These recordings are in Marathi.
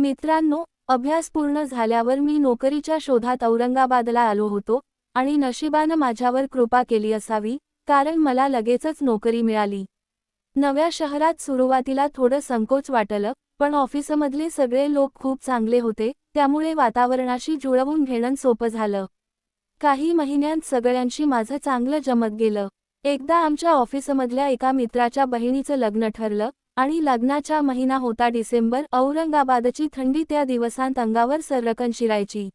मित्रांनो अभ्यास पूर्ण झाल्यावर मी नोकरीच्या शोधात औरंगाबादला आलो होतो आणि नशिबानं माझ्यावर कृपा केली असावी कारण मला लगेचच नोकरी मिळाली. नव्या शहरात सुरुवातीला थोडं संकोच वाटलं पण ऑफिसमधले सगळे लोक खूप चांगले होते त्यामुळे वातावरणाशी जुळवून घेणं सोपं झालं. काही महिन्यांत सगळ्यांशी माझं चांगलं जमत गेलं. एकदा आमच्या ऑफिसमधल्या एका मित्राच्या बहिणीचं लग्न ठरलं आणि लग्नाचा महिना होता डिसेंबर औरंगाबादची थंडी त्या दिवसांत अंगावर सरकन शिरायची.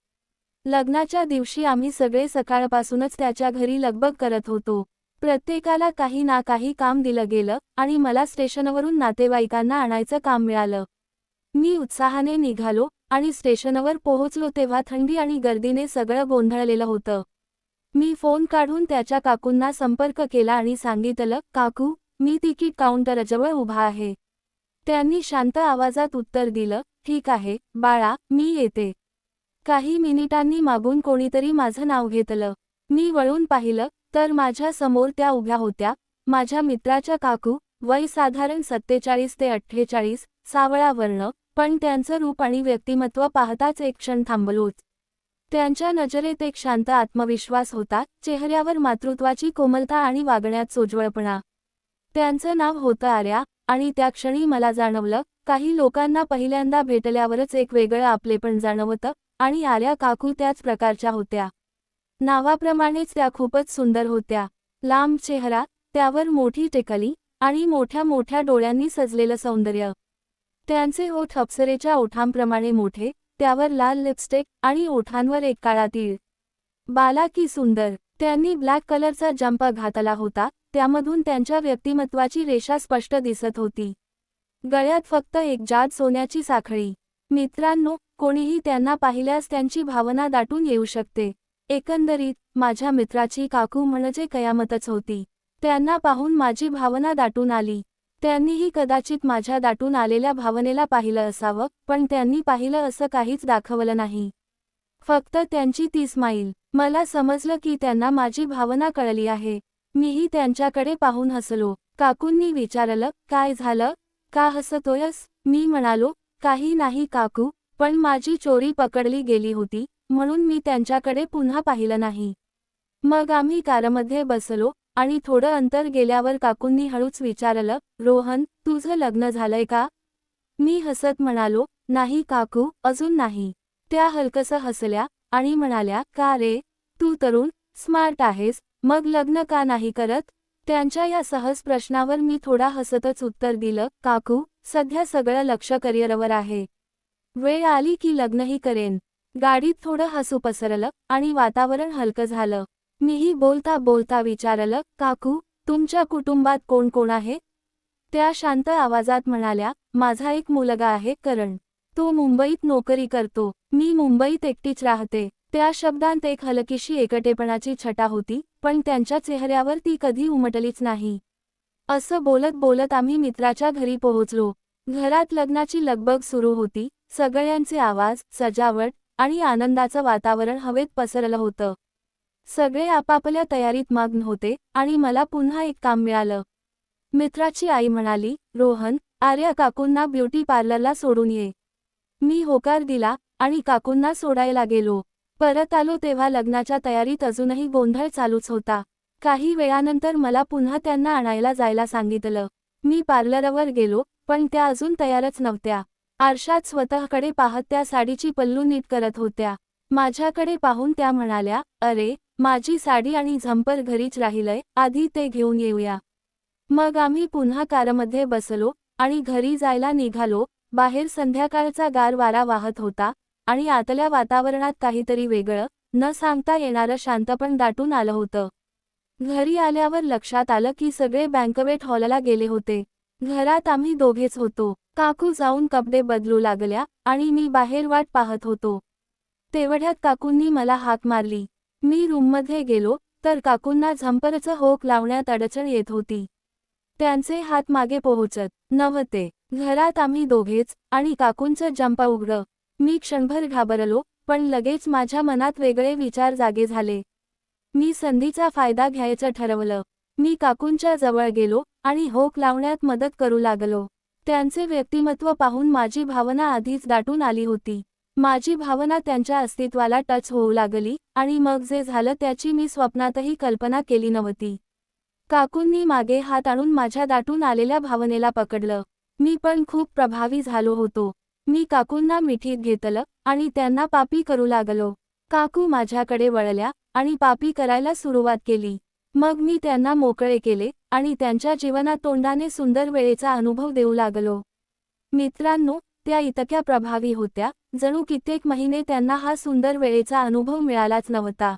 लग्नाच्या दिवशी आम्ही सगळे सकाळपासूनच त्याच्या घरी लगबग करत होतो. प्रत्येकाला काही ना काही काम दिलं गेलं आणि मला स्टेशनवरून नातेवाईकांना आणायचं काम मिळालं. मी उत्साहाने निघालो आणि स्टेशनवर पोहोचलो तेव्हा थंडी आणि गर्दीने सगळं गोंधळलेलं होतं. मी फोन काढून त्याच्या काकूंना संपर्क केला आणि सांगितलं काकू मी तिकीट काउंटरजवळ उभा आहे. त्यांनी शांत आवाजात उत्तर दिलं ठीक आहे बाळा मी येते. काही मिनिटांनी मागून कोणीतरी माझं नाव घेतलं. मी वळून पाहिलं तर माझ्यासमोर त्या उभ्या होत्या. माझ्या मित्राच्या काकू वय साधारण सत्तेचाळीस ते अठ्ठेचाळीस सावळा वर्ण पण त्यांचं रूप आणि व्यक्तिमत्व पाहताच एक क्षण थांबलोच. त्यांच्या नजरेत एक शांत आत्मविश्वास होता चेहऱ्यावर मातृत्वाची कोमलता आणि वागण्यात सोज्वळपणा. त्यांचं नाव होतं आर्या आणि त्या क्षणी मला जाणवलं काही लोकांना पहिल्यांदा भेटल्यावरच एक वेगळं आपलेपण जाणवतं आणि आर्या काकू त्याच प्रकारच्या होत्या. नावाप्रमाणेच त्या खूपच सुंदर होत्या. लांब चेहरा त्यावर मोठी टेकली आणि मोठ्या मोठ्या डोळ्यांनी सजलेलं सौंदर्य. त्यांचे ओठ अप्सरेच्या ओठांप्रमाणे मोठे त्यावर लाल लिपस्टिक आणि ओठांवर एक काळा तीळ. बाला की सुंदर. त्यांनी ब्लॅक कलरचा जंप घातला होता त्यामधून त्यांच्या व्यक्तिमत्वाची रेषा स्पष्ट दिसत होती. गळ्यात फक्त एक जाड सोन्याची साखळी. मित्रांनो कोणीही त्यांना पाहिल्यास त्यांची भावना दाटून येऊ शकते. एकंदरीत माझ्या मित्राची काकू म्हणजे कयामतच होती. त्यांना पाहून माझी भावना दाटून आली. त्यांनीही कदाचित माझ्या दाटून आलेल्या भावनेला पाहिलं असावं पण त्यांनी पाहिलं असं काहीच दाखवलं नाही. फक्त त्यांची ती स्माईल मला समजलं की त्यांना माझी भावना कळली आहे. मीही त्यांच्याकडे पाहून हसलो. काकूंनी विचारलं काय झालं? का हसतोयस? मी म्हणालो काही नाही काकू पण माझी चोरी पकडली गेली होती म्हणून मी त्यांच्याकडे पुन्हा पाहिलं नाही. मग आम्ही कारमध्ये बसलो आणि थोडं अंतर गेल्यावर काकूंनी हळूच विचारलं रोहन तुझं लग्न झालंय का? मी हसत म्हणालो नाही काकू अजून नाही. त्या हलकसं हसल्या आणि म्हणाल्या का रे? तू तरुण स्मार्ट आहेस मग लग्न का नाही करत? त्यांच्या या सहज प्रश्नावर मी थोडा हसतच उत्तर दिलं काकू सध्या सगळं लक्ष करिअरवर आहे. वेळ आली की लग्नही करेन. गाडीत थोडं हसू पसरलं आणि वातावरण हलकं झालं. मीही बोलता बोलता विचारलं काकू तुमच्या कुटुंबात कोण कोण आहे? त्या शांत आवाजात म्हणाल्या माझा एक मुलगा आहे करण. तो मुंबईत नोकरी करतो. मी मुंबईत एकटीच राहते. त्या शब्दांत एक हलकीशी एकटेपणाची छटा होती पण त्यांच्या चेहऱ्यावर ती कधी उमटलीच नाही. असं बोलत बोलत आम्ही मित्राच्या घरी पोहोचलो. घरात लग्नाची लगबग सुरू होती सगळ्यांचे आवाज सजावट आणि आनंदाचं वातावरण हवेत पसरलं होतं. सगळे आपापल्या तयारीत मग्न होते आणि मला पुन्हा एक काम मिळालं. मित्राची आई म्हणाली रोहन आर्या काकूंना ब्युटी पार्लरला सोडून ये. मी होकार दिला आणि काकूंना सोडायला गेलो. परत आलो तेव्हा लग्नाच्या तयारीत अजूनही गोंधळ चालूच होता. काही वेळानंतर मला पुन्हा त्यांना आणायला जायला सांगितलं. मी पार्लरवर गेलो पण त्या अजून तयारच नव्हत्या. आरशात स्वतःकडे पाहत त्या साडीची पल्लू नीट करत होत्या. माझ्याकडे पाहून त्या म्हणाल्या अरे माझी साडी आणि झंपर घरीच राहिलंय आधी ते घेऊन येऊया. मग आम्ही पुन्हा कारमध्ये बसलो आणि घरी जायला निघालो. बाहेर संध्याकाळचा गार वारा वाहत होता. आणि आतल्या वातावरणात काहीतरी वेगळं न सांगता येणारं शांतपण दाटून आलं होतं. घरी आल्यावर लक्षात आलं की सगळे बँकवेट हॉलला गेले होते. घरात आम्ही दोघेच होतो. काकू जाऊन कपडे बदलू लागल्या आणि मी बाहेर वाट पाहत होतो. तेवढ्यात काकूंनी मला हाक मारली. मी रूममध्ये गेलो तर काकूंना झंपरचं होक लावण्यात अडचण येत होती. त्यांचे हात मागे पोहोचत नव्हते. घरात आम्ही दोघेच आणि काकूंचं जंप उघडं. मी क्षणभर घाबरलो पण लगेच माझ्या मनात वेगळे विचार जागे झाले. मी संधीचा फायदा घ्यायचं ठरवलं. मी काकूंच्या जवळ गेलो आणि होक लावण्यात मदत करू लागलो. त्यांचे व्यक्तिमत्व पाहून माझी भावना आधीच दाटून आली होती. माझी भावना त्यांच्या अस्तित्वाला टच होऊ लागली आणि मग जे झालं त्याची मी स्वप्नातही कल्पना केली नव्हती. काकूंनी मागे हात आणून माझ्या दाटून आलेल्या भावनेला पकडलं. मी पण खूप प्रभावी झालो होतो. मी काकूंना मिठीत घेतलं आणि त्यांना पापी करू लागलो. काकू माझ्याकडे वळल्या आणि पापी करायला सुरुवात केली. मग मी त्यांना मोकळे केले आणि त्यांच्या जीवनात तोंडाने सुंदर वेळेचा अनुभव देऊ लागलो. मित्रांनो त्या इतक्या प्रभावी होत्या जणू कित्येक महिने त्यांना हा सुंदर वेळेचा अनुभव मिळालाच नव्हता.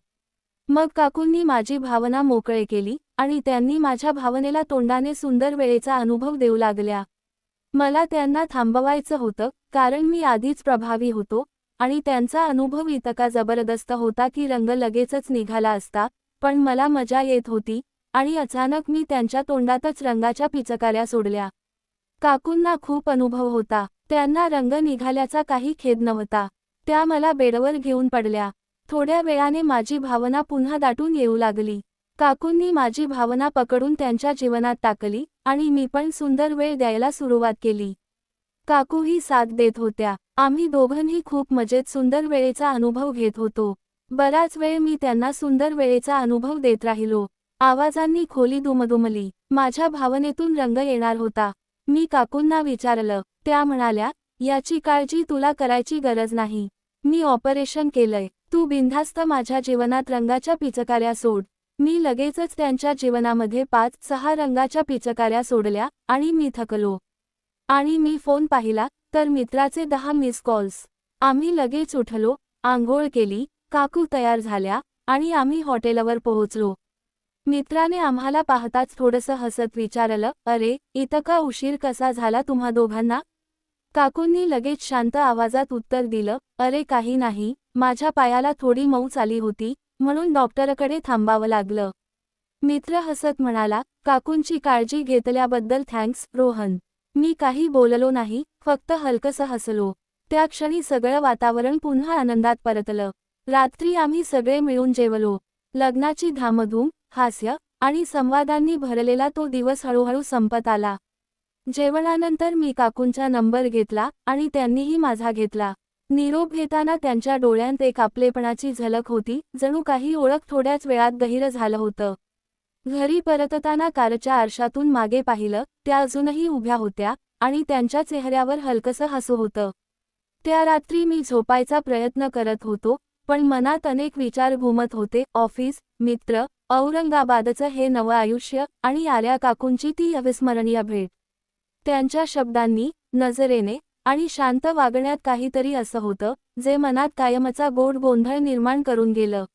मग काकूंनी माझी भावना मोकळे केली आणि त्यांनी माझ्या भावनेला तोंडाने सुंदर वेळेचा अनुभव देऊ लागल्या. मला त्यांना थांबवायचं होतं कारण मी आधीच प्रभावी होतो आणि त्यांचा अनुभव इतका जबरदस्त होता की रंग लगेचच निघाला असता पण मला मजा येत होती आणि अचानक मी त्यांच्या तोंडातच रंगाच्या पिचकाऱ्या सोडल्या. काकूंना खूप अनुभव होता. त्यांना रंग निघाल्याचा काही खेद नव्हता. त्या मला बेडवर घेऊन पडल्या. थोड्या वेळाने माझी भावना पुन्हा दाटून येऊ लागली. काकूंनी माझी भावना पकडून त्यांच्या जीवनात टाकली आणि मी पण सुंदर वेळ द्यायला सुरुवात केली. काकूही साथ देत होत्या. आम्ही दोघंही खूप मजेत सुंदर वेळेचा अनुभव घेत होतो. बराच वेळ मी त्यांना सुंदर वेळेचा अनुभव देत राहिलो. आवाजांनी खोली दुमदुमली. माझ्या भावनेतून रंग येणार होता. मी काकूंना विचारलं. त्या म्हणाल्या याची काळजी तुला करायची गरज नाही. मी ऑपरेशन केलंय. तू बिनधास्त माझ्या जीवनात रंगाच्या पिचकाऱ्या सोड. मी लगेचच त्यांच्या जीवनामध्ये पाच सहा रंगाच्या पिचकाऱ्या सोडल्या आणि मी थकलो. आणि मी फोन पाहिला तर मित्राचे दहा मिस कॉल्स. आम्ही लगेच उठलो आंघोळ केली काकू तयार झाल्या आणि आम्ही हॉटेलवर पोहोचलो. मित्राने आम्हाला पाहताच थोडंसं हसत विचारलं अरे इतका उशीर कसा झाला तुम्हा दोघांना? काकूंनी लगेच शांत आवाजात उत्तर दिलं अरे काही नाही माझ्या पायाला थोडी मऊ आली होती म्हणून डॉक्टरकडे थांबावं लागलं. मित्र हसत म्हणाला काकूंची काळजी घेतल्याबद्दल थँक्स रोहन. मी काही बोललो नाही फक्त हलकसं हसलो. त्या क्षणी सगळं वातावरण पुन्हा आनंदात परतलं. रात्री आम्ही सगळे मिळून जेवलो. लग्नाची धामधूम हास्य आणि संवादांनी भरलेला तो दिवस हळूहळू संपत आला. जेवणानंतर मी काकूंचा नंबर घेतला आणि त्यांनीही माझा घेतला. निरोप घेताना त्यांच्या डोळ्यांत एक आपलेपणाची झलक होती जणू काही ओळख थोड्याच वेळात गहिरं झालं होतं. घरी परतताना कारच्या आरशातून मागे पाहिलं त्या अजूनही उभ्या होत्या आणि त्यांच्या चेहऱ्यावर हलकसं हसू होतं. त्या रात्री मी झोपायचा प्रयत्न करत होतो पण मनात अनेक विचार घुमत होते ऑफिस मित्र औरंगाबादचं हे नवं आयुष्य आणि आर्या काकूंची ती अविस्मरणीय भेट. त्यांच्या शब्दांनी नजरेने आणि शांत वागण्यात काहीतरी असं होतं जे मनात कायमचा गोड गोंधळ निर्माण करून गेलं.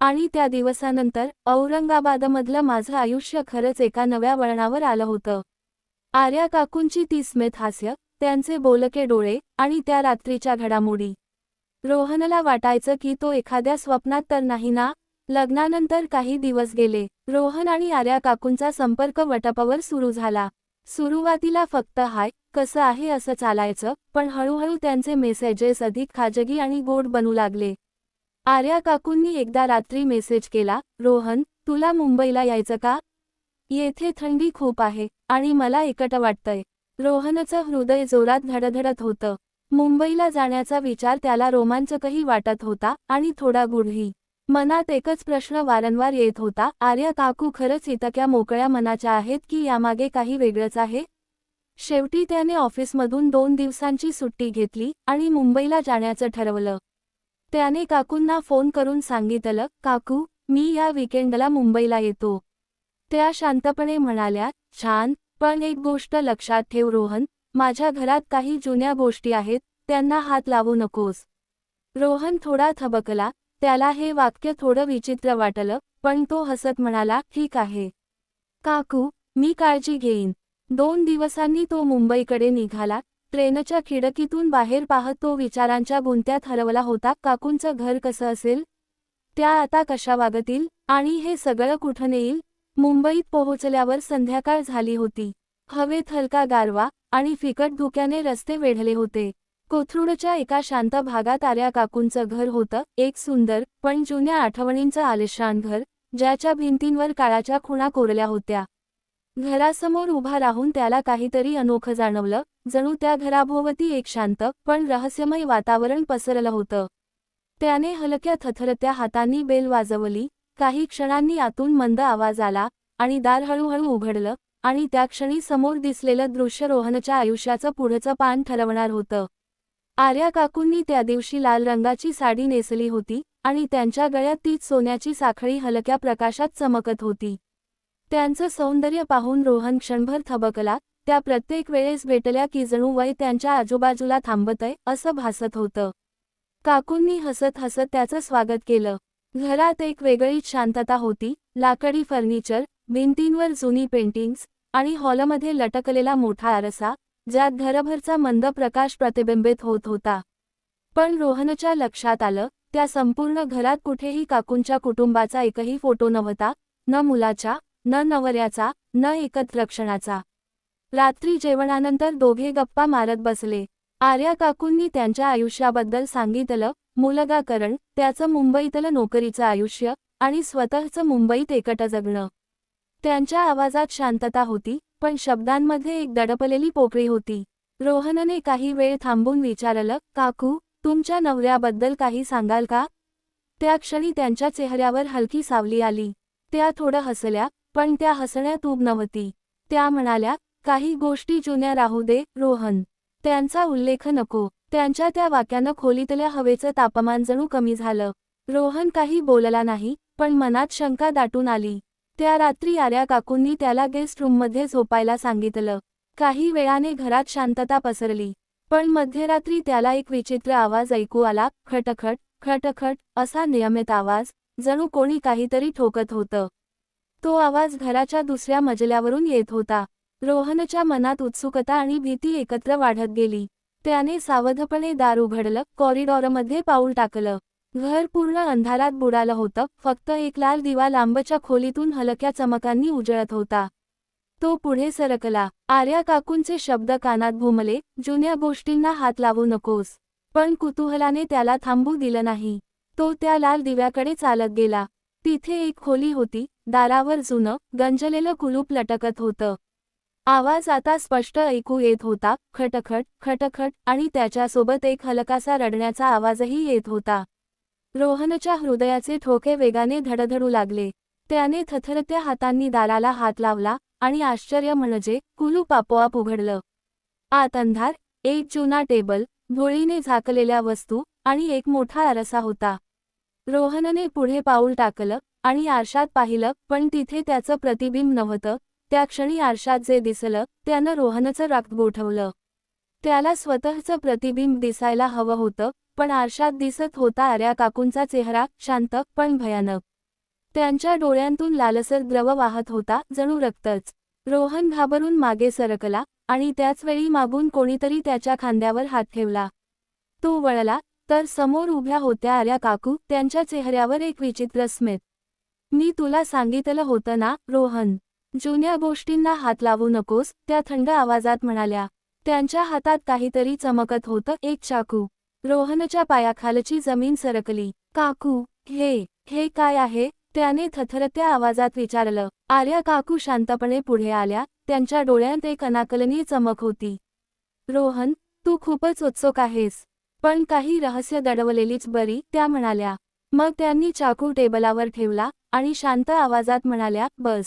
आणि त्या दिवसानंतर औरंगाबादमधलं माझं आयुष्य खरंच एका नव्या वळणावर आलं होतं. आर्या काकूंची ती स्मित हास्य त्यांचे बोलके डोळे आणि त्या रात्रीच्या घडामोडी. रोहनला वाटायचं की तो एखाद्या स्वप्नात तर नाही ना? लग्नानंतर काही दिवस गेले रोहन आणि आर्या काकूंचा संपर्क वटपावर सुरू झाला. सुरुवातीला फक्त हाय कसं आहे असं चालायचं? पण हळूहळू त्यांचे मेसेजेस अधिक खाजगी आणि गोड बनू लागले. आर्या काकूंनी एकदा रात्री मेसेज केला रोहन तुला मुंबईला यायचं का? येथे थंडी खूप आहे आणि मला एकट वाटतंय. रोहनचं हृदय जोरात धडधडत होतं. मुंबईला जाण्याचा विचार त्याला रोमांचकही वाटत होता आणि थोडा गुढही मनात एकच प्रश्न वारंवार येत होता आर्या काकू खरंच इतक्या मोकळ्या मनाच्या आहेत की यामागे काही वेगळंच आहे? शेवटी त्याने ऑफिसमधून दोन दिवसांची सुट्टी घेतली आणि मुंबईला जाण्याचं ठरवलं. त्याने काकूंना फोन करून सांगितलं काकू मी या विकेंडला मुंबईला येतो. त्या शांतपणे म्हणाल्या छान पण एक गोष्ट लक्षात ठेव रोहन माझ्या घरात काही जुन्या गोष्टी आहेत त्यांना हात लावू नकोस. रोहन थोडा थबकला त्याला हे वाक्य थोडं विचित्र वाटलं पण तो हसत म्हणाला ठीक आहे. काकू मी काळजी घेईन. दोन दिवसांनी तो मुंबईकडे निघाला ट्रेनच्या खिडकीतून बाहेर पाहत तो विचारांच्या गुंत्यात हरवला होता काकूंचं घर कसं असेल? त्या आता कशा वागतील? आणि हे सगळं कुठं नेईल? मुंबईत पोहोचल्यावर संध्याकाळ झाली होती. हवेत हलका गारवा आणि फिकट धुक्याने रस्ते वेढले होते. कोथरूडच्या एका शांत भागात आर्या काकूंचं घर होतं एक सुंदर पण जुन्या आठवणींचं आलिशान घर ज्याच्या भिंतींवर काळाच्या खुणा कोरल्या होत्या. घरासमोर उभा राहून त्याला काहीतरी अनोखं जाणवलं. जणू त्या घराभोवती एक शांत पण रहस्यमय वातावरण पसरलं होतं. त्याने हलक्या थथरत्या हातांनी बेल वाजवली. काही क्षणांनी आतून मंद आवाज आला आणि दार हळूहळू उघडलं आणि त्या क्षणी समोर दिसलेलं दृश्य रोहनच्या आयुष्याचं पुढचं पान ठरवणार होतं. आर्या काकूंनी त्या दिवशी लाल रंगाची साडी नेसली होती आणि त्यांच्या गळ्यात तीच सोन्याची साखळी हलक्या प्रकाशात चमकत होती. त्यांचं सौंदर्य पाहून रोहन क्षणभर थबकला त्या प्रत्येक वेळेस भेटल्या की जणू वय त्यांच्या आजूबाजूला थांबतय असं भासत होतं. काकूंनी हसत हसत त्याचं स्वागत केलं. घरात एक वेगळीच शांतता होती लाकडी फर्निचर भिंतींवर जुनी पेंटिंग्स आणि हॉलमध्ये लटकलेला मोठा आरसा ज्यात घरभरचा मंद प्रकाश प्रतिबिंबित होत होता. पण रोहनच्या लक्षात आलं त्या संपूर्ण घरात कुठेही काकूंच्या कुटुंबाचा एकही फोटो नव्हता न मुलाच्या न नवऱ्याचा न एकत्रक्षणाचा. रात्री जेवणानंतर दोघे गप्पा मारत बसले. आर्या काकूंनी त्यांच्या आयुष्याबद्दल सांगितलं मुलगा करण त्याचं मुंबईतलं नोकरीचं आयुष्य आणि स्वतःचं मुंबईत एकटं जगणं त्यांच्या आवाजात शांतता होती पण शब्दांमध्ये एक दडपलेली पोकळी होती. रोहनने काही वेळ थांबून विचारलं काकू तुमच्या नवऱ्याबद्दल काही सांगाल का? त्या क्षणी त्यांच्या चेहऱ्यावर हलकी सावली आली. त्या थोडं हसल्या पण त्या हसण्यात उब नव्हती. त्या म्हणाल्या काही गोष्टी जुन्या राहू दे रोहन. त्यांचा उल्लेख नको. त्यांच्या त्या वाक्यानं खोलीतल्या हवेचं तापमान जणू कमी झालं. रोहन काही बोलला नाही पण मनात शंका दाटून आली. त्या रात्री आर्या काकूंनी त्याला गेस्ट रूममध्ये झोपायला सांगितलं. काही वेळाने घरात शांतता पसरली. पण मध्यरात्री त्याला एक विचित्र आवाज ऐकू आला खटखट खटखट असा नियमित आवाज जणू कोणी काहीतरी ठोकत होतं. तो आवाज घराच्या दुसऱ्या मजल्यावरून येत होता. रोहनच्या मनात उत्सुकता आणि भीती एकत्र वाढत गेली. त्याने सावधपणे दार उघडलं कॉरिडॉरमध्ये पाऊल टाकलं. घर पूर्ण अंधारात बुडालं होतं फक्त एक लाल दिवा लांबच्या खोलीतून हलक्या चमकांनी उजळत होता. तो पुढे सरकला. आर्या काकूंचे शब्द कानात घुमले जुन्या गोष्टींना हात लावू नकोस. पण कुतूहलाने त्याला थांबू दिलं नाही. तो त्या लाल दिव्याकडे चालत गेला. तिथे एक खोली होती दारावर जुनं गंजलेलं कुलूप लटकत होतं. आवाज आता स्पष्ट ऐकू येत होता खटखट खटखट आणि त्याच्यासोबत एक हलकासा रडण्याचा आवाजही येत होता. रोहनच्या हृदयाचे ठोके वेगाने धडधडू लागले. त्याने थथरत्या हातांनी दाराला हात लावला आणि आश्चर्य म्हणजे कुलूप आपोआप उघडलं. आत अंधार एक जुना टेबल धुळीने झाकलेल्या वस्तू आणि एक मोठा आरसा होता. रोहनने पुढे पाऊल टाकलं आणि आरशात पाहिलं पण तिथे त्याचं प्रतिबिंब नव्हतं. त्या क्षणी आरशात जे दिसलं त्यानं रोहनचं रक्त गोठवलं. त्याला स्वतःचं प्रतिबिंब दिसायला हवं होतं पण आरशात दिसत होता आर्या काकूंचा चेहरा शांत पण भयानक. त्यांच्या डोळ्यांतून लालसर द्रव वाहत होता जणू रक्तच. रोहन घाबरून मागे सरकला आणि त्याचवेळी मागून कोणीतरी त्याच्या खांद्यावर हात ठेवला. तो वळला तर समोर उभ्या होत्या आर्या काकू त्यांच्या चेहऱ्यावर एक विचित्र स्मित. मी तुला सांगितलं होतं ना रोहन. जुन्या गोष्टींना हात लावू नकोस त्या थंड आवाजात म्हणाल्या. त्यांच्या हातात काहीतरी चमकत होतं एक चाकू. रोहनच्या पायाखालची जमीन सरकली. काकू हे हे काय आहे? त्याने थथरत्या आवाजात विचारलं. आर्या काकू शांतपणे पुढे आल्या. त्यांच्या डोळ्यात एक अनाकलनीय चमक होती. रोहन तू खूपच उत्सुक आहेस. पण काही रहस्य दडवलेलीच बरी त्या म्हणाल्या. मग त्यांनी चाकू टेबलावर ठेवला आणि शांत आवाजात म्हणाल्या बस.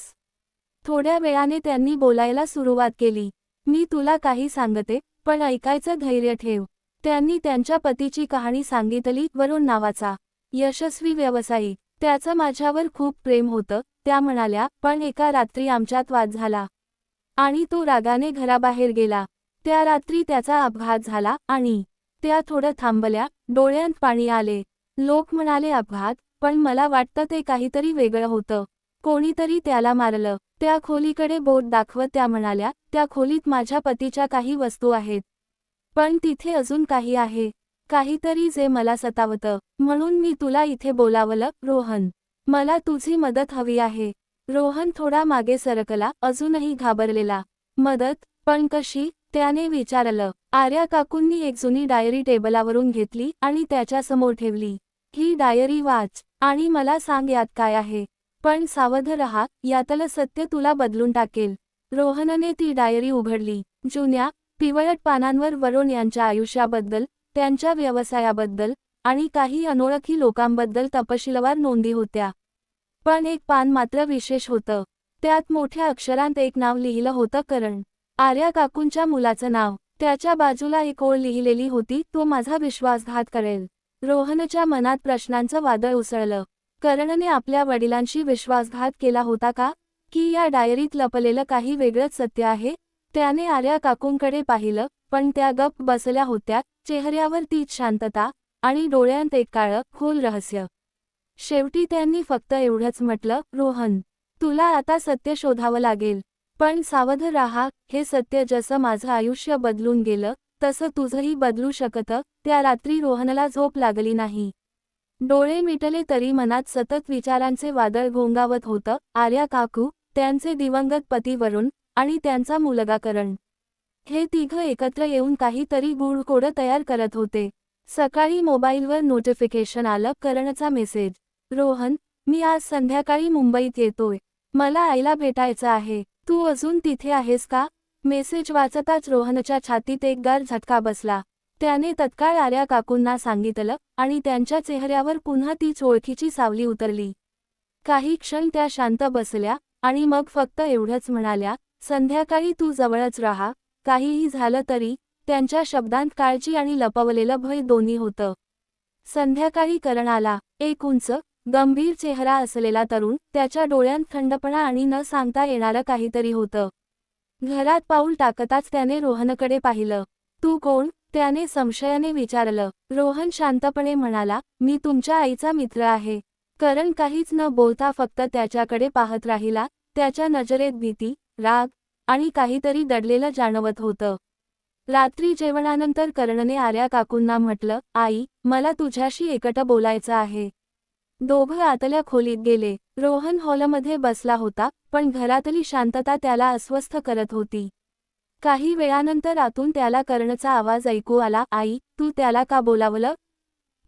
थोड्या वेळाने त्यांनी बोलायला सुरुवात केली. मी तुला काही सांगते पण ऐकायचं धैर्य ठेव. त्यांनी त्यांच्या पतीची कहाणी सांगितली वरुण नावाचा. यशस्वी व्यावसायिक त्याचं माझ्यावर खूप प्रेम होतं त्या म्हणाल्या पण एका रात्री आमच्यात वाद झाला. आणि तो रागाने घराबाहेर गेला. त्या रात्री त्याचा अपघात झाला आणि त्या थोडं थांबल्या डोळ्यांत पाणी आले. लोक म्हणाले अपघात. पण मला वाटतं ते काहीतरी वेगळं होतं. कोणीतरी त्याला मारलं. त्या खोलीकडे बोट दाखवत त्या म्हणाल्या त्या खोलीत माझ्या पतीच्या काही वस्तू आहेत. पण तिथे अजून काही आहे. काहीतरी जे मला सतावतं. म्हणून मी तुला इथे बोलावलं रोहन. मला तुझी मदत हवी आहे. रोहन थोडा मागे सरकला अजूनही घाबरलेला. मदत? पण कशी? त्याने विचारलं आर्या काकूंनी एक जुनी डायरी टेबलावरून घेतली आणि त्याच्यासमोर ठेवली. ही डायरी वाच आणि मला सांग यात काय आहे. पण सावध रहा यातलं सत्य तुला बदलून टाकेल. रोहनने ती डायरी उघडली. जुन्या पिवळट पानांवर वरुण यांच्या आयुष्याबद्दल त्यांच्या व्यवसायाबद्दल आणि काही अनोळखी लोकांबद्दल तपशीलवार नोंदी होत्या. पण एक पान मात्र विशेष होतं. त्यात मोठ्या अक्षरांत एक नाव लिहिलं होतं करण. आर्या काकूंच्या मुलाचं नाव. त्याच्या बाजूला एक ओळ लिहिलेली होती तो माझा विश्वासघात करेल. रोहनच्या मनात प्रश्नांचं वादळ उसळलं. करणने आपल्या वडिलांशी विश्वासघात केला होता का? की या डायरीत लपलेलं काही वेगळंच सत्य आहे? त्याने आर्या काकूंकडे पाहिलं पण त्या गप्प बसल्या होत्या चेहऱ्यावर तीच शांतता आणि डोळ्यांत एक काळं खोल रहस्य. शेवटी त्यांनी फक्त एवढंच म्हटलं रोहन तुला आता सत्य शोधावं लागेल. पण सावध राहा हे सत्य जसं माझं आयुष्य बदलून गेलं तसं तुझंही बदलू शकतं त्या रात्री रोहनला झोप लागली नाही. डोळे मिटले तरी मनात सतत विचारांचे वादळ घोंगावत होतं आर्या काकू त्यांचे दिवंगत पती वरुण आणि त्यांचा मुलगा करण. हे तिघं एकत्र येऊन काहीतरी गुळकोडं तयार करत होते. सकाळी मोबाईलवर नोटिफिकेशन आलं करणचा मेसेज. रोहन मी आज संध्याकाळी मुंबईत येतोय. मला आईला भेटायचं आहे. तू अजून तिथे आहेस का? मेसेज वाचताच रोहनच्या छातीत एक गार झटका बसला. त्याने तत्काळ आर्या काकूंना सांगितलं आणि त्यांच्या चेहऱ्यावर पुन्हा तीच ओळखीची सावली उतरली. काही क्षण त्या शांत बसल्या आणि मग फक्त एवढंच म्हणाल्या संध्याकाळी तू जवळच राहा. काहीही झालं तरी त्यांच्या शब्दांत काळजी आणि लपवलेलं भय दोन्ही होतं. संध्याकाळी करण आला. एक उंच गंभीर चेहरा असलेला तरुण त्याच्या डोळ्यांत थंडपणा आणि न सांगता येणारं काहीतरी होतं. घरात पाऊल टाकताच त्याने रोहनकडे पाहिलं. तू कोण? त्याने संशयाने विचारलं. रोहन शांतपणे म्हणाला मी तुमच्या आईचा मित्र आहे. करण काहीच न बोलता फक्त त्याच्याकडे पाहत राहिला त्याच्या नजरेत भीती राग आणि काहीतरी दडलेलं जाणवत होतं. रात्री जेवणानंतर करणने आर्या काकूंना म्हटलं आई मला तुझ्याशी एकट बोलायचं आहे. दोघं आतल्या खोलीत गेले. रोहन हॉलमध्ये बसला होता पण घरातली शांतता त्याला अस्वस्थ करत होती. काही वेळानंतर आतून त्याला कर्णचा आवाज ऐकू आला आई तू त्याला का बोलावलं?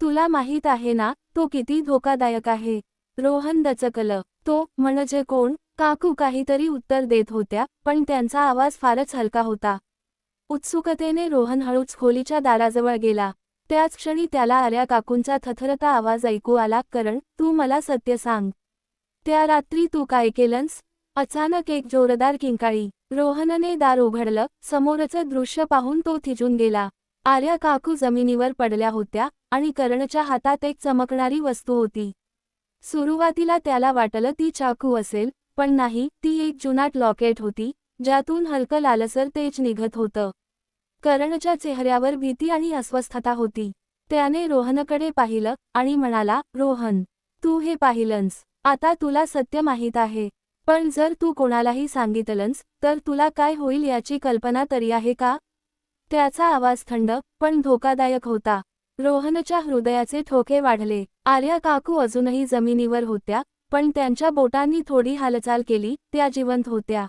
तुला माहीत आहे ना तो किती धोकादायक आहे. रोहन दचकलं. तो म्हणजे कोण? काकू काहीतरी उत्तर देत होत्या पण त्यांचा आवाज फारच हलका होता. उत्सुकतेने रोहन हळूच खोलीच्या दाराजवळ गेला. त्याच क्षणी त्याला आर्या काकूंचा थथरता आवाज ऐकू आला करण तू मला सत्य सांग. त्या रात्री तू काय केलंस? अचानक एक जोरदार किंकाळी. रोहनने दार उघडलं समोरचं दृश्य पाहून तो थिजून गेला. आर्या काकू जमिनीवर पडल्या होत्या आणि करणच्या हातात एक चमकणारी वस्तू होती. सुरुवातीला त्याला वाटलं ती चाकू असेल पण नाही ती एक जुनाट लॉकेट होती ज्यातून हलकं लालसर तेज निघत होतं. करणच्या चेहऱ्यावर भीती आणि अस्वस्थता होती. त्याने रोहनकडे पाहिलं आणि म्हणाला रोहन तू हे पाहिलंस. आता तुला सत्य माहीत आहे. पण जर तू कोणालाही सांगितलंस तर तुला काय होईल याची कल्पना तरी आहे का? त्याचा आवाज थंड पण धोकादायक होता. रोहनच्या हृदयाचे ठोके वाढले. आर्या काकू अजूनही जमिनीवर होत्या पण त्यांच्या बोटांनी थोडी हालचाल केली त्या जिवंत होत्या.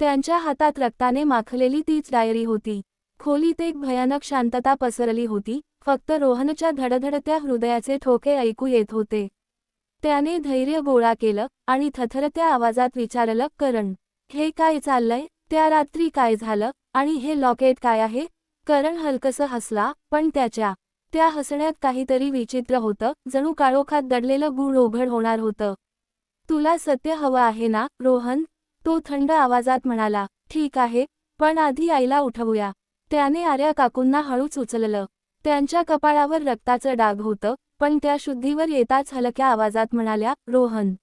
त्यांच्या हातात रक्ताने माखलेली तीच डायरी होती. खोलीत एक भयानक शांतता पसरली होती. फक्त रोहनच्या धडधडत्या हृदयाचे ठोके ऐकू येत होते. त्याने धैर्य गोळा केलं आणि थथरत्या आवाजात विचारलं करण हे काय चाललंय? त्या रात्री काय झालं? आणि हे लॉकेट काय आहे? करण हलकसं हसला पण त्याच्या त्या हसण्यात काहीतरी विचित्र होतं. जणू काळोखात दडलेलं गुण उघड होणार होतं. तुला सत्य हवं आहे ना रोहन? तो थंड आवाजात म्हणाला. ठीक आहे पण आधी आईला उठवूया. त्याने आर्या काकूंना हळूच उचललं. त्यांच्या कपाळावर रक्ताचं डाग होतं पण त्या शुद्धीवर येताच हलक्या आवाजात म्हणाल्या रोहन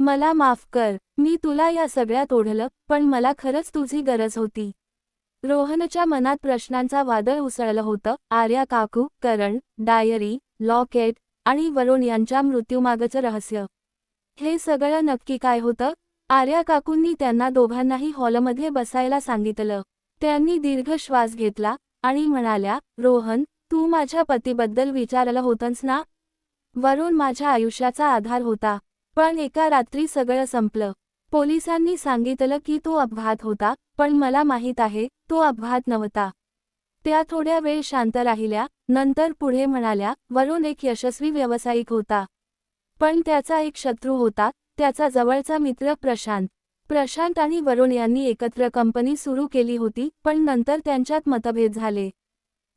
मला माफ कर. मी तुला या सगळ्यात ओढलं पण मला खरंच तुझी गरज होती. रोहनच्या मनात प्रश्नांचा वादळ उसळलं होतं. आर्या काकू करण डायरी लॉकेट आणि वरुण यांच्या मृत्यूमागचं रहस्य. हे सगळं नक्की काय होतं? आर्या काकूंनी त्यांना दोघांनाही हॉलमध्ये बसायला सांगितलं. त्यांनी दीर्घ श्वास घेतला आणि म्हणाल्या रोहन तू माझ्या पतीबद्दल विचारलं होतंस ना? वरुण माझ्या आयुष्याचा आधार होता. पण एका रात्री सगळं संपलं. पोलिसांनी सांगितलं की तो अपघात होता पण मला माहीत आहे तो अपघात नव्हता. त्या थोड्या वेळ शांत राहिल्या नंतर पुढे म्हणाल्या वरुण एक यशस्वी व्यावसायिक होता. पण त्याचा एक शत्रू होता त्याचा जवळचा मित्र प्रशांत. प्रशांत आणि वरुण यांनी एकत्र कंपनी सुरू केली होती पण नंतर त्यांच्यात मतभेद झाले.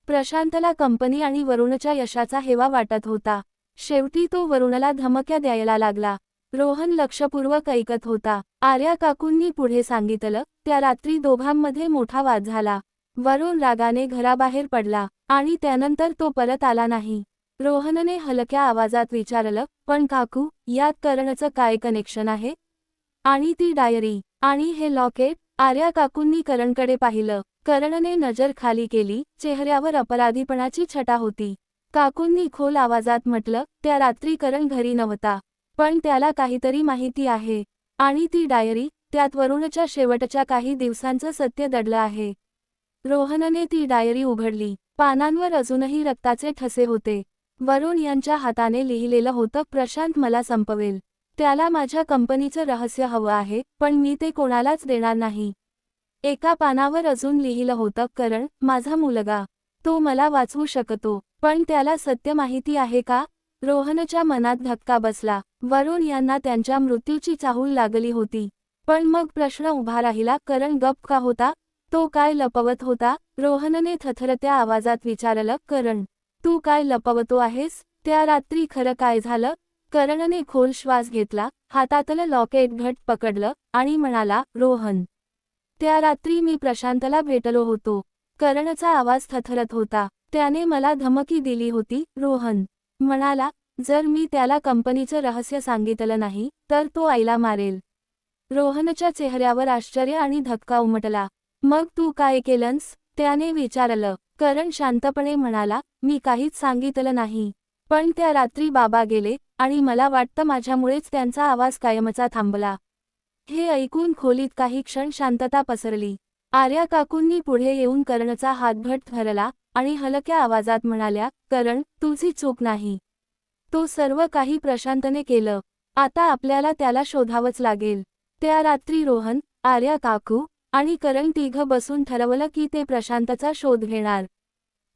प्रशांतला कंपनी आणि वरुणच्या यशाचा हेवा वाटत होता. शेवटी तो वरुणला धमक्या द्यायला लागला. रोहन लक्षपूर्वक ऐकत होता. आर्या काकूंनी पुढे सांगितलं त्या रात्री दोघांमध्ये मोठा वाद झाला. वरुण रागाने घराबाहेर पडला आणि त्यानंतर तो परत आला नाही. रोहनने हलक्या आवाजात विचारलं पण काकू यात करणचं काय कनेक्शन आहे? आणि ती डायरी आणि हे लॉकेट आर्या काकूंनी करणकडे पाहिलं. करणने नजर खाली केली. चेहऱ्यावर अपराधीपणाची छटा होती. काकूंनी खोल आवाजात म्हटलं त्या रात्री करण घरी नव्हता. पण त्याला काहीतरी माहिती आहे. आणि ती डायरी त्यात वरुणच्या शेवटच्या काही दिवसांचं सत्य दडलं आहे. रोहनने ती डायरी उघडली. पानांवर अजूनही रक्ताचे ठसे होते. वरुण यांच्या हाताने लिहिलेलं होतं प्रशांत मला संपवेल. त्याला माझ्या कंपनीचं रहस्य हवं आहे पण मी ते कोणालाच देणार नाही. एका पानावर अजून लिहिलं होतं करण माझा मुलगा. तो मला वाचवू शकतो पण त्याला सत्य माहिती आहे का? रोहनच्या मनात धक्का बसला. वरुण यांना त्यांच्या मृत्यूची चाहूल लागली होती. पण मग प्रश्न उभा राहिला करण गप का होता? तो काय लपवत होता? रोहनने थथरत्या आवाजात विचारलं करण तू काय लपवतो आहेस? त्या रात्री खरं काय झालं? करणने खोल श्वास घेतला हातातलं लॉकेट घट पकडलं आणि म्हणाला रोहन. त्या रात्री मी प्रशांतला भेटलो होतो. करणचा आवाज थथरत होता. त्याने मला धमकी दिली होती रोहन. म्हणाला जर मी त्याला कंपनीचं रहस्य सांगितलं नाही तर तो आईला मारेल. रोहनच्या चेहऱ्यावर आश्चर्य आणि धक्का उमटला. मग तू काय केलंस? त्याने विचारलं. करण शांतपणे म्हणाला मी काहीच सांगितलं नाही. पण त्या रात्री बाबा गेले आणि मला वाटतं माझ्यामुळेच त्यांचा आवाज कायमचा थांबला. हे ऐकून खोलीत काही क्षण शांतता पसरली. आर्या काकूंनी पुढे येऊन करणचा हातभट धरला आणि हलक्या आवाजात म्हणाल्या करण तुझी चूक नाही. तो सर्व काही प्रशांतने केलं. आता आपल्याला त्याला शोधावंच लागेल. त्या रात्री रोहन आर्या काकू आणि करण तिघं बसून ठरवलं की ते प्रशांतचा शोध घेणार.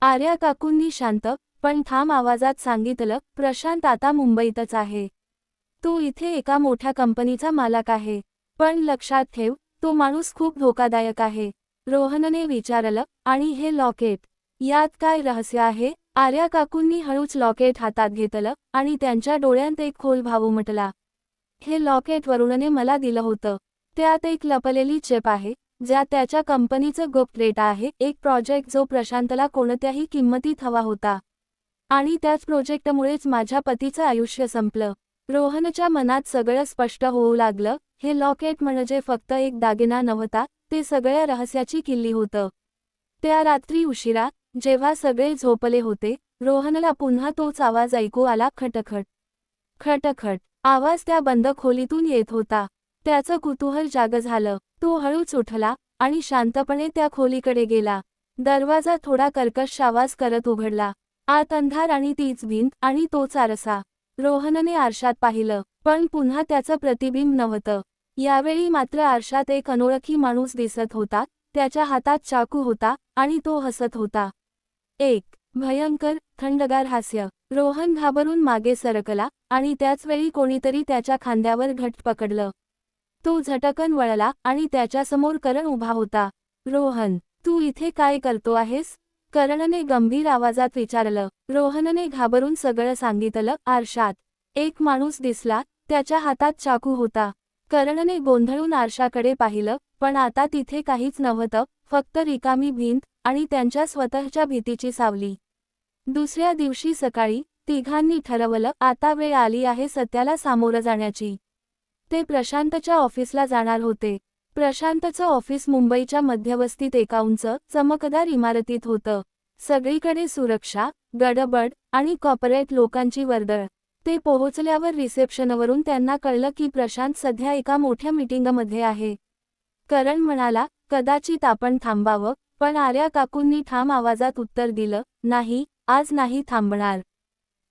आर्या काकूंनी शांत पण ठाम आवाजात सांगितलं प्रशांत आता मुंबईतच आहे. तू इथे एका मोठ्या कंपनीचा मालक आहे. पण लक्षात ठेव तो माणूस खूप धोकादायक आहे. रोहनने विचारलं आणि हे लॉकेट? यात काय रहस्य आहे? आर्या काकूंनी हळूच लॉकेट हातात घेतलं आणि त्यांच्या डोळ्यांत एक खोल भाव उमटला. हे लॉकेट वरुणने मला दिलं होतं. त्यात एक लपलेली चेप आहे ज्यात त्याच्या कंपनीचं गुप्त डेटा आहे. एक प्रोजेक्ट जो प्रशांतला कोणत्याही किंमतीत हवा होता. आणि त्याच प्रोजेक्टमुळेच माझ्या पतीचं आयुष्य संपलं. रोहनच्या मनात सगळं स्पष्ट होऊ लागलं. हे लॉकेट म्हणजे फक्त एक दागिना नव्हता ते सगळ्या रहस्याची किल्ली होतं. त्या रात्री उशिरा जेव्हा सगळे झोपले होते रोहनला पुन्हा तोच आवाज ऐकू आला खटखट. खटखट. आवाज त्या बंद खोलीतून येत होता. त्याचं कुतूहल जाग झालं. तो हळूच उठला आणि शांतपणे त्या खोलीकडे गेला. दरवाजा थोडा कर्कश आवाज करत उघडला. आत अंधार आणि तीच भिंत आणि तोच आरसा. रोहनने आरशात पाहिलं पण पुन्हा त्याचं प्रतिबिंब नव्हतं. यावेळी मात्र आरशात एक अनोळखी माणूस दिसत होता त्याच्या हातात चाकू होता आणि तो हसत होता. एक भयंकर थंडगार हास्य. रोहन घाबरून मागे सरकला आणि त्याचवेळी कोणीतरी त्याच्या खांद्यावर घट पकडलं. तो झटकन वळला आणि त्याच्यासमोर करण उभा होता. रोहन तू इथे काय करतो आहेस? करणने गंभीर आवाजात विचारलं. रोहनने घाबरून सगळं सांगितलं. आरशात एक माणूस दिसला. त्याच्या हातात चाकू होता. करणने गोंधळून आरशाकडे पाहिलं. पण आता तिथे काहीच नव्हतं. फक्त रिकामी भिंत आणि त्यांच्या स्वतःच्या भीतीची सावली. दुसऱ्या दिवशी सकाळी तिघांनी ठरवलं आता वेळ आली आहे सत्याला सामोरं जाण्याची. ते प्रशांतच्या ऑफिसला जाणार होते. प्रशांतचं ऑफिस मुंबईच्या मध्यवस्तीत एका उंच चमकदार इमारतीत होतं. सगळीकडे सुरक्षा गडबड आणि कॉर्पोरेट लोकांची वर्दळ. ते पोहोचल्यावर रिसेप्शनवरून त्यांना कळलं की प्रशांत सध्या एका मोठ्या मीटिंगमध्ये आहे. करण म्हणाला कदाचित आपण थांबावं पण आर्या काकूंनी ठाम आवाजात उत्तर दिलं नाही आज नाही थांबणार.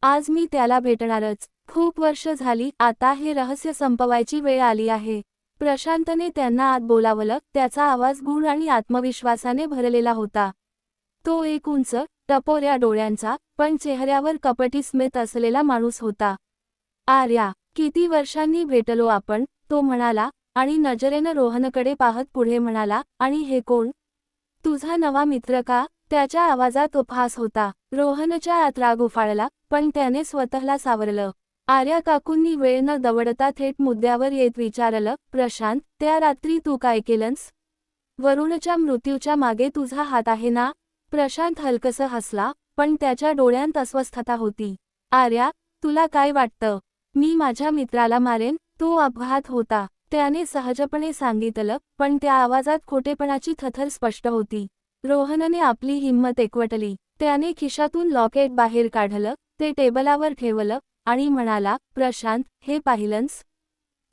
आज मी त्याला भेटणारच. खूप वर्ष झाली आता हे रहस्य संपवायची वेळ आली आहे. प्रशांतने त्यांना आत बोलावलं त्याचा आवाज गुण आणि आत्मविश्वासाने भरलेला होता. तो एक उंच टपोऱ्या डोळ्यांचा पण चेहऱ्यावर कपटी स्मित असलेला माणूस होता. आर्या किती वर्षांनी भेटलो आपण तो म्हणाला आणि नजरेनं रोहनकडे पाहत पुढे म्हणाला आणि हे कोण? तुझा नवा मित्र का? त्याच्या आवाजात उपहास होता. रोहनच्या आत राग उफाळला पण त्याने स्वतःला सावरलं. आर्या काकूंनी वेळ न दवडता थेट मुद्द्यावर येत विचारलं प्रशांत त्या रात्री तू काय केलंस? वरुणच्या मृत्यूच्या मागे तुझा हात आहे ना? प्रशांत हलकसं हसला पण त्याच्या डोळ्यांत अस्वस्थता होती. आर्या तुला काय वाटतं? मी माझ्या मित्राला मारेन? तो अपघात होता. त्याने सहजपणे सांगितलं पण त्या आवाजात खोटेपणाची थथर स्पष्ट होती. रोहनने आपली हिंमत एकवटली. त्याने खिशातून लॉकेट बाहेर काढलं ते टेबलावर ठेवलं आणि म्हणाला प्रशांत हे पाहिलंस?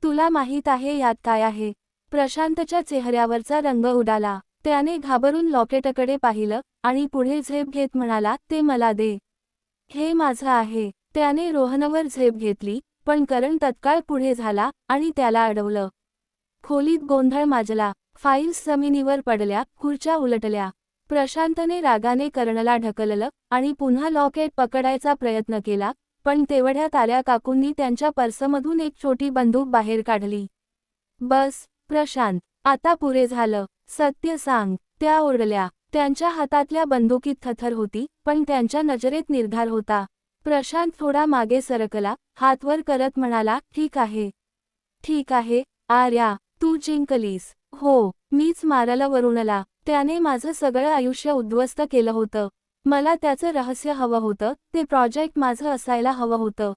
तुला माहीत आहे यात काय आहे? प्रशांतच्या चेहऱ्यावरचा रंग उडाला. त्याने घाबरून लॉकेटकडे पाहिलं आणि पुढे झेप घेत म्हणाला ते मला दे. हे माझं आहे. त्याने रोहनवर झेप घेतली पण करण तत्काळ पुढे झाला आणि त्याला अडवलं. खोलीत गोंधळ माजला. फाईल्स जमिनीवर पडल्या खुर्च्या उलटल्या. प्रशांतने रागाने करणला ढकललं आणि पुन्हा लॉकेट पकडायचा प्रयत्न केला पण तेवढ्यात आल्या काकूंनी त्यांच्या पर्समधून एक छोटी बंदूक बाहेर काढली. बस प्रशांत आता पुरे झालं. सत्य सांग. त्या ओरडल्या. त्यांच्या हातातल्या बंदुकीत थथर होती पण त्यांच्या नजरेत निर्धार होता. प्रशांत थोडा मागे सरकला हातवर करत म्हणाला ठीक आहे. ठीक आहे. आर्या तू जिंकलीस. हो मीच मारलं वरुणला. त्याने माझं सगळं आयुष्य उद्ध्वस्त केलं होतं. मला त्याचं रहस्य हवं होतं ते प्रोजेक्ट माझं असायला हवं होतं.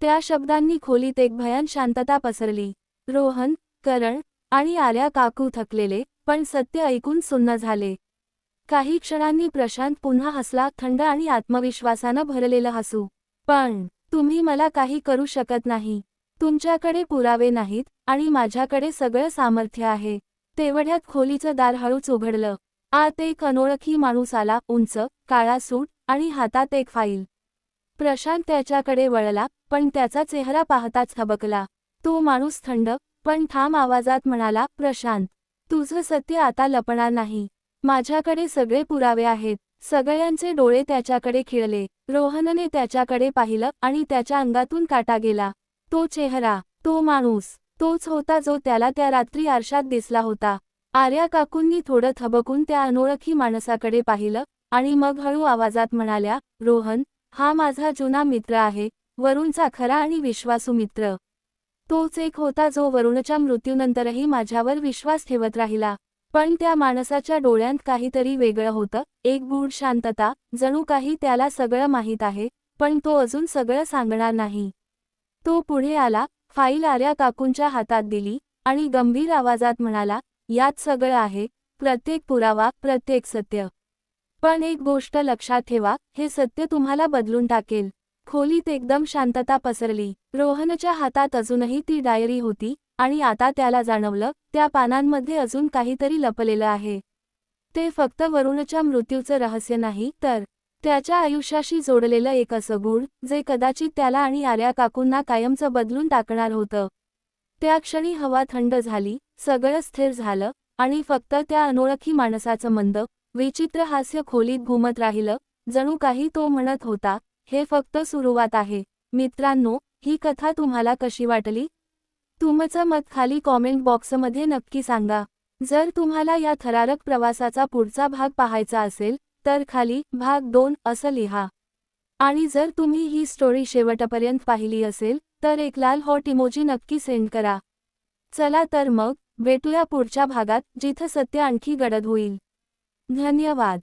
त्या शब्दांनी खोलीत एक भयान शांतता पसरली. रोहन करण आणि आर्या काकू थकलेले पण सत्य ऐकून सुन्न झाले. काही क्षणांनी प्रशांत पुन्हा हसला थंड आणि आत्मविश्वासानं भरलेलं हसू. पण तुम्ही मला काही करू शकत नाही. तुमच्याकडे पुरावे नाहीत आणि माझ्याकडे सगळं सामर्थ्य आहे. तेवढ्यात खोलीचं दार हळूच उघडलं. आत एक अनोळखी माणूस आला उंच काळा सूट आणि हातात एक फाईल. प्रशांत त्याच्याकडे वळला पण त्याचा चेहरा पाहताच थबकला. तो माणूस थंड पण ठाम आवाजात म्हणाला प्रशांत तुझं सत्य आता लपणार नाही. माझ्याकडे सगळे पुरावे आहेत. सगळ्यांचे डोळे त्याच्याकडे खिळले. रोहनने त्याच्याकडे पाहिलं आणि त्याच्या अंगातून काटा गेला. तो चेहरा तो माणूस तोच होता जो त्याला त्या रात्री आरशात दिसला होता. आर्या काकूंनी थोडं थबकून त्या अनोळखी माणसाकडे पाहिलं आणि मग हळू आवाजात म्हणाल्या रोहन हा माझा जुना मित्र आहे वरुणचा खरा आणि विश्वासू मित्र. तोच एक होता जो वरुणच्या मृत्यूनंतरही माझ्यावर विश्वास ठेवत राहिला. पण त्या माणसाच्या डोळ्यांत काहीतरी वेगळं होतं एक गूढ शांतता जणू काही त्याला सगळं माहीत आहे पण तो अजून सगळं सांगणार नाही. तो पुढे आला फाईल आर्या काकूंच्या हातात दिली आणि गंभीर आवाजात म्हणाला यात सगळं आहे प्रत्येक पुरावा प्रत्येक सत्य. पण एक गोष्ट लक्षात ठेवा हे सत्य तुम्हाला बदलून टाकेल. खोलीत एकदम शांतता पसरली. रोहनच्या हातात अजूनही ती डायरी होती आणि आता त्याला जाणवलं त्या पानांमध्ये अजून काहीतरी लपलेलं आहे. ते फक्त वरुणच्या मृत्यूचं रहस्य नाही तर त्याच्या आयुष्याशी जोडलेलं एक असं गुण जे कदाचित त्याला आणि आर्या काकूंना कायमचं बदलून टाकणार होतं. त्या क्षणी हवा थंड झाली सगळं स्थिर झालं आणि फक्त त्या अनोळखी माणसाचं मंद विचित्र हास्य खोलीत घुमत राहिलं. जणू काही तो म्हणत होता हे फक्त सुरुवात आहे. मित्रांनो ही कथा तुम्हाला कशी वाटली? तुमचं मत खाली कॉमेंट बॉक्समध्ये नक्की सांगा. जर तुम्हाला या थरारक प्रवासाचा पुढचा भाग पाहायचा असेल तर खाली भाग दोन असं लिहा. आणि जर तुम्ही ही स्टोरी शेवटपर्यंत पाहिली असेल तर एक लाल हॉट इमोजी नक्की सेंड करा. चला तर मग भेटूया पुढच्या भागात जिथं सत्य आणखी गडद होईल. धन्यवाद.